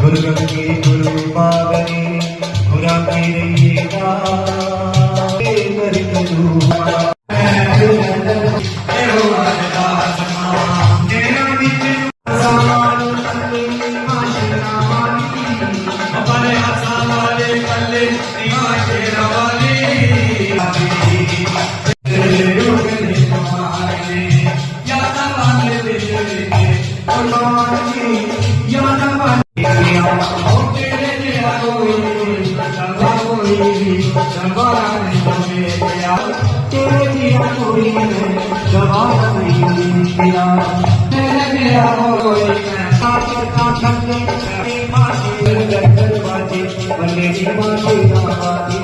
ਗੁਰੂਆਂ ਕੀ ਗੁਰੂ ਪਾਗਣੀ ਗੁਰਾਂ ਕੀ ਰਹੀ ਕਾ ਤੇਰੀ ਬਣੇ ਪਿਆ ਤੇਰੇ ਜੀਆ ਕੋਈ ਜਵਾਬ ਨਹੀਂ ਪਿਆ ਤੇਰੇ ਜਿਹਾ ਕੋਈ ਮੈਂ ਸਾਚ ਕਾ ਛੱਡੇ ਤੇ ਮਾਸ਼ੀ ਗਰ ਬਾਜੀ ਬੱਲੇ ਦੀ ਮਾਸ਼ੀ ਨਾ ਬਾਜੀ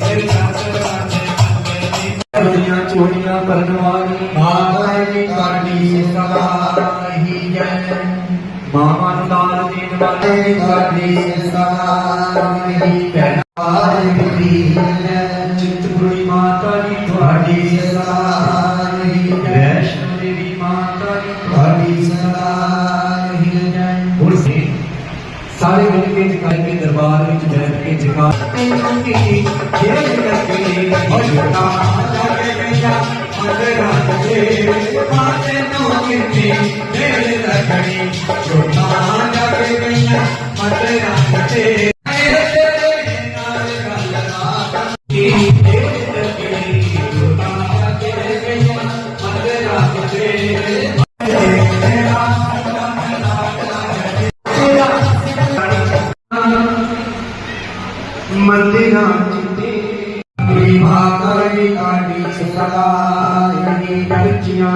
ਤੇਰੇ ਸਾਥ ਰਾਤੇ ਦੁਨੀਆ ਚੋੜੀਆਂ ਕਰਨ ਵਾਲੀ ਮਾਤਾ ਦੀ ਕਾਢੀ ਸਲਾਹੀ ਜੈ ਬੈਠ ਕੇ ਜਕਾ ਤੈਨੂੰ ਕੀ ਜੇ ਕਰਕੇ ਮਜਨਾ ਜਾਗੇ ਗਈਆ ਮੰਦਰਾਂ ਦੇ ਮਾਤੇ ਨੂੰ ਕਿੰਨੀ ਦੇਰ ਲੱਗਣੀ ਛੋਟਾ ਜਾਗੇ ਗਈਆ ਮੰਦਰਾਂ ਦੇ ਤੇਰੇ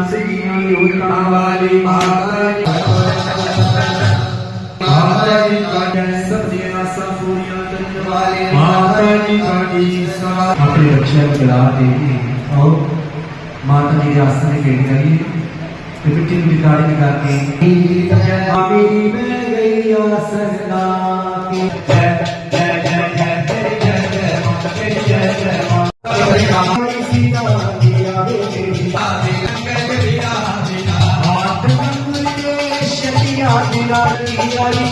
ਬੱਚੀਆਂ ਸਿੱਧੀਆਂ ਲੋਕਾਂ ਵਾਲੀ ਮਾਤਾ ਦੀ ਮਾਤਾ ਦੀ ਕਾਢੀ ਸਬਜ਼ੀਆਂ ਸਭ ਪੂਰੀਆਂ ਕਰਨ ਵਾਲੇ ਮਾਤਾ ਦੀ ਕਾਢੀ ਸਲਾਹ ਆਪਣੇ ਬੱਚਿਆਂ ਨੂੰ ਬੁਲਾ ਦੇ ਕੇ ਆਓ ਮਾਤਾ ਜੀ ਦੇ ਆਸਣੇ ਭੇਟ ਕਰੀਏ ਸ਼ਤੀਆਂ ਦੀ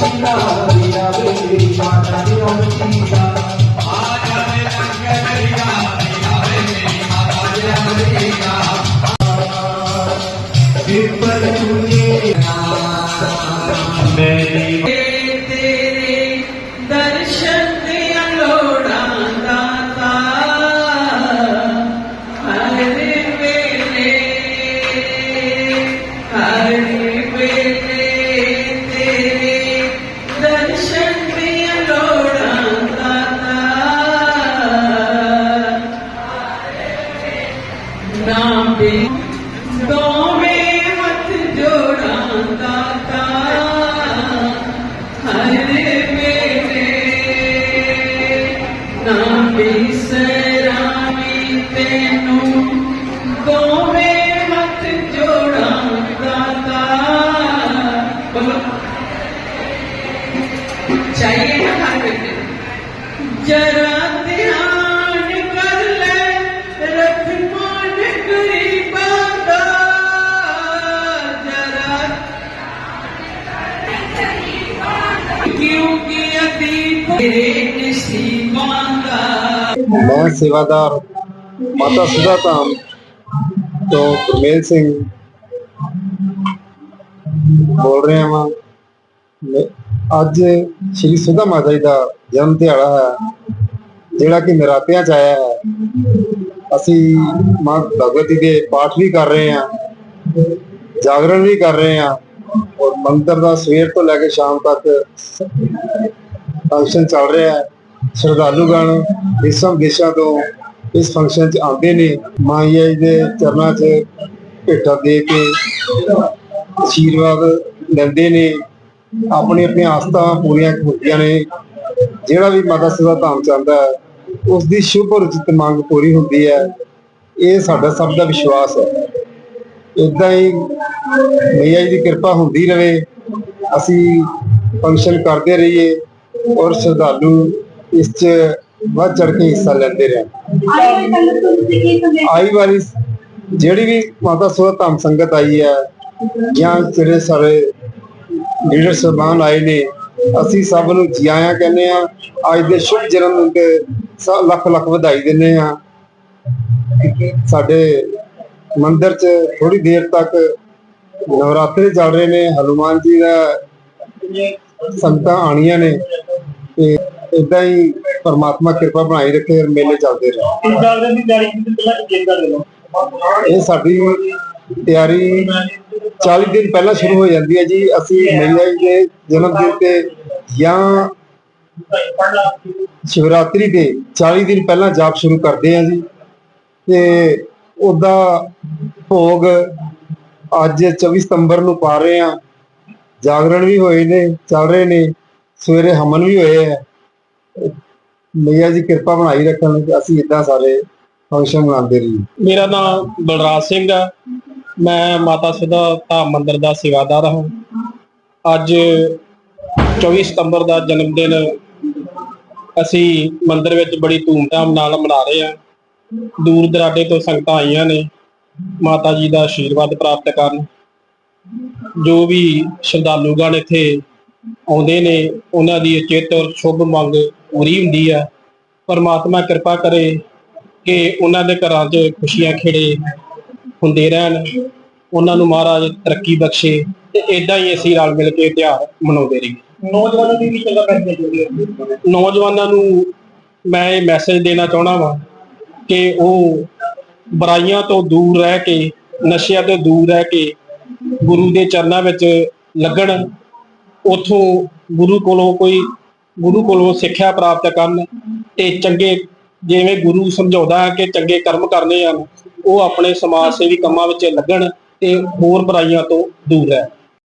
ਮੈਂ ਸੇਵਾਦਾਰ, ਮਾਤਾ ਸੁਧਾ ਧਾਮ ਤੋਂ ਗੁਰਮੇਲ ਸਿੰਘ ਬੋਲ ਰਿਹਾ ਹਾਂ ਅੱਜ ਸ਼੍ਰੀ ਸੁਧਾ ਮਾਤਾ ਜੀ ਦਾ ਜਨਮ ਦਿਹਾੜਾ ਹੈ, ਜਿਹੜਾ ਕਿ ਨਰਾਤਿਆਂ ਚ ਆਇਆ ਹੈ। ਅਸੀਂ ਮਾਂ ਭਗਵਤੀ ਦੇ ਪਾਠ ਵੀ ਕਰ ਰਹੇ ਹਾਂ, ਜਾਗਰਣ ਵੀ ਕਰ ਰਹੇ ਹਾਂ ਔਰ ਮੰਦਰ ਦਾ ਸਵੇਰ ਤੋਂ ਲੈ ਕੇ ਸ਼ਾਮ ਤੱਕ ਫੰਕਸ਼ਨ ਚੱਲ ਰਿਹਾ ਹੈ। ਸ਼ਰਧਾਲੂਗਣ ਦੇਸ਼ਾਂ ਵਿਦੇਸ਼ਾਂ ਤੋਂ ਇਸ ਫੰਕਸ਼ਨ 'ਚ ਆਉਂਦੇ ਨੇ। ਮਾਈਆ ਜੀ ਦੇ ਚਰਨਾਂ 'ਚ ਭੇਟਾ ਦੇ ਕੇ ਆਸ਼ੀਰਵਾਦ ਲੈਂਦੇ ਨੇ। ਆਪਣੀ ਆਪਣੀਆਂ ਆਸਥਾ ਪੂਰੀਆਂ ਹੁੰਦੀਆਂ ਨੇ। ਜਿਹੜਾ ਵੀ ਮਾਤਾ ਸਦਾ ਧਾਮ ਚਾਹੁੰਦਾ ਹੈ ਉਸ ਦੀ ਸ਼ੁਭ ਰਚਿਤ ਮੰਗ ਪੂਰੀ ਹੁੰਦੀ ਹੈ। ਇਹ ਸਾਡਾ ਸਭ ਦਾ ਵਿਸ਼ਵਾਸ ਹੈ। ਇਦਾਂ ਹੀ ਮਈਆ ਜੀ ਦੀ ਕਿਰਪਾ ਹੁੰਦੀ ਰਹੇ। ਅਸੀਂ ਫੰਕਸ਼ਨ ਕਰਦੇ ਰਹੀਏ ਔਰ ਸ਼ਰਧਾਲੂ ਇਸ 'ਚ ਵੱਧ ਚੜ ਕੇ ਹਿੱਸਾ ਲੈਂਦੇ ਰਹੇ। ਆਈ ਵਾਲੀ ਜਿਹੜੀ ਵੀ ਮਾਤਾ ਸੋਹ ਧੰਮ ਸੰਗਤ ਆਈ ਹੈ, ਜਾਂ ਜਿਹੜੇ ਸਾਰੇ ਲੀਡਰ ਸਾਹਿਬਾਨ ਆਏ ਨੇ, ਅਸੀਂ ਸਭ ਨੂੰ ਜੀ ਆਇਆਂ ਕਹਿੰਦੇ ਆ ਅੱਜ ਦੇ ਸ਼ੁਭ ਜਨਮ ਦਿਨ ਤੇ ਸ- ਲੱਖ ਲੱਖ ਵਧਾਈ ਦਿੰਦੇ ਆ ਸਾਡੇ ਮੰਦਿਰ 'ਚ ਥੋੜੀ ਦੇਰ ਤੱਕ ਨਵਰਾਤਰੇ ਚੱਲ ਰਹੇ ਨੇ, ਹਨੂਮਾਨ ਜੀ ਦਾ ਸੰਗਤਾਂ ਆਣੀਆਂ ਨੇ ਤੇ ਇਦਾਂ ਹੀ ਪਰਮਾਤਮਾ ਕਿਰਪਾ ਬਣਾਈ ਰੱਖੇ ਔਰ ਮੇਲੇ ਚੱਲਦੇ ਰਹੇ। ਇਸ ਗੱਲ ਦੀ ਤਿਆਰੀ ਕੀਤੀ ਪਹਿਲਾਂ ਕਿੰਨੇ ਕਰ ਲਓ ਇਹ ਸਾਡੀ ਤਿਆਰੀ 40 ਦਿਨ ਪਹਿਲਾਂ ਸ਼ੁਰੂ ਹੋ ਜਾਂਦੀ ਹੈ ਜੀ। ਅਸੀਂ ਜੀ ਦੇ ਜਨਮ ਦਿਨ ਤੇ ਜਾਂ ਸ਼ਿਵਰਾਤਰੀ ਦੇ 40 ਦਿਨ ਪਹਿਲਾਂ ਜਾਪ ਸ਼ੁਰੂ ਕਰਦੇ ਹਾਂ ਜੀ। ਤੇ ਉਹਦਾ ਭੋਗ ਅੱਜ 24 ਸਤੰਬਰ ਨੂੰ ਪਾ ਰਹੇ ਹਾਂ। ਜਾਗਰਣ ਵੀ ਹੋਏ ਨੇ ਚੱਲ ਰਹੇ ਨੇ। ਸਵੇਰੇ ਹਮਨ ਵੀ ਹੋਏ ਆ। ਮਈਆ ਜੀ ਕਿਰਪਾ ਬਣਾਈ ਰੱਖਣ ਤੇ ਅਸੀਂ ਇਦਾਂ ਸਾਰੇ ਫੰਕਸ਼ਨ ਮਨਾਉਂਦੇ ਰਹੀਏ। ਮੇਰਾ ਨਾਮ ਬਲਰਾਜ ਸਿੰਘ ਆ। ਮੈਂ ਮਾਤਾ ਸੁਦਾ ਧਾਮ ਮੰਦਿਰ ਦਾ ਸੇਵਾਦਾਰ ਹਾਂ। ਅੱਜ 24 ਸਤੰਬਰ ਦਾ ਜਨਮ ਦਿਨ ਅਸੀਂ ਮੰਦਿਰ ਵਿੱਚ ਬੜੀ ਧੂਮਧਾਮ ਨਾਲ ਮਨਾ ਰਹੇ ਹਾਂ। ਦੂਰ ਦਰਾਡੇ ਤੋਂ ਸੰਗਤਾਂ ਆਈਆਂ ਨੇ। ਮਾਤਾ ਜੀ ਦਾ ਆਸ਼ੀਰਵਾਦ ਪ੍ਰਾਪਤ ਕਰਨ। ਜੋ ਵੀ ਸ਼ਰਧਾਲੂਗਣ ਇੱਥੇ ਆਉਂਦੇ ਨੇ ਉਹਨਾਂ ਦੀ ਚਿੱਤ ਔਰ ਸ਼ੁਭ ਮੰਗ ਪੂਰੀ ਹੁੰਦੀ ਹੈ ਪਰਮਾਤਮਾ ਕਿਰਪਾ ਕਰੇ ਕਿ ਉਹਨਾਂ ਦੇ ਘਰਾਂ 'ਚ ਖੁਸ਼ੀਆਂ ਖੇੜੇ ਹੁੰਦੇ ਰਹਿਣ। ਉਹਨਾਂ ਨੂੰ ਮਹਾਰਾਜ ਤਰੱਕੀ ਬਖਸ਼ੇ ਤੇ ਇਦਾਂ ਹੀ ਅਸੀਂ ਰਲ ਮਿਲ ਕੇ ਤਿਉਹਾਰ ਮਨਾਉਂਦੇ ਰਹੀਏ। ਨੌਜਵਾਨਾਂ ਦੀ ਵੀ ਚੰਗਾ ਕਰਕੇ ਜੁੜੇ ਨੌਜਵਾਨਾਂ ਨੂੰ ਮੈਂ ਇਹ ਮੈਸੇਜ ਦੇਣਾ ਚਾਹਣਾ ਵਾਂ ਕਿ ਉਹ ਬੁਰਾਈਆਂ ਤੋਂ ਦੂਰ ਰਹਿ ਕੇ ਨਸ਼ਿਆਂ ਤੋਂ ਦੂਰ ਰਹਿ ਕੇ ਗੁਰੂ ਦੇ ਚਰਨਾਂ ਵਿੱਚ ਲੱਗਣ। ਉਥੋਂ ਗੁਰੂ ਕੋਲੋਂ ਕੋਈ, ਗੁਰੂ ਕੋਲੋਂ ਸਿੱਖਿਆ ਪ੍ਰਾਪਤ ਕਰਨ ਤੇ ਚੰਗੇ ਜਿਵੇਂ ਗੁਰੂ ਸਮਝਾਉਂਦਾ ਹੈ ਕਿ ਚੰਗੇ ਕਰਮ ਕਰਨੇ ਹਨ, ਉਹ ਆਪਣੇ ਸਮਾਜ ਸੇਵੀ ਕੰਮਾਂ ਵਿੱਚ ਲੱਗਣ ਤੇ ਹੋਰ ਬੁਰਾਈਆਂ ਤੋਂ ਦੂਰ ਰਹਿਣ।